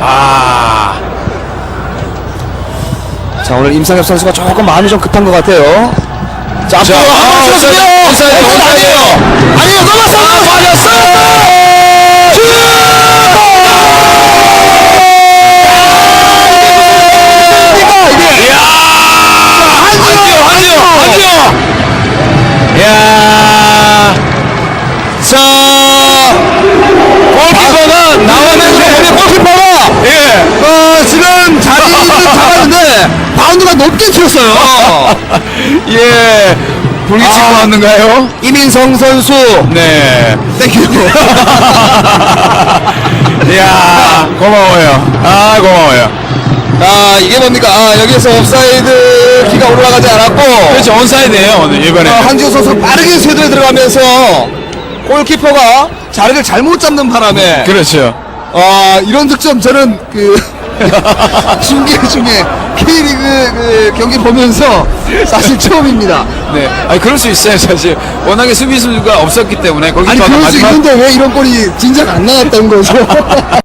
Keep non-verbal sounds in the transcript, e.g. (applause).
아, 자 오늘 임상엽 선수가 조금 마음이 좀 급한 것 같아요. 자 앞으로 한번 아, 온사이드, 아니에요. 아니에요. 넘었어요. 맞았어요. 이게. 이야, 자, 골키퍼가 나왔는데, 우리 골키퍼가 예, 어, 지금 자리는 바운드가 높게 튀었어요. (laughs) 예, 불기 치고 왔는가요? 이민성 선수 네. 땡큐. (laughs) 이야, 고마워요. 아, 고마워요. 아 이게 뭡니까? 아 여기에서 옵사이드 기가 올라가지 않았고 그렇죠, 온사이드예요 오늘 이번에. 어, 한지호 선수 빠르게 쇄도에 들어가면서 골키퍼가 자리를 잘못 잡는 바람에 그렇죠. 아 이런 득점 저는 그 중계 중에 K리그 그 경기 보면서 사실 처음입니다. 네, 아니 그럴 수 있어요 사실. 워낙에 수비수가 없었기 때문에 아니 골키퍼가 그럴 수 마지막 있는데 왜 이런 골이 진작 안 나왔다는 거죠? (laughs)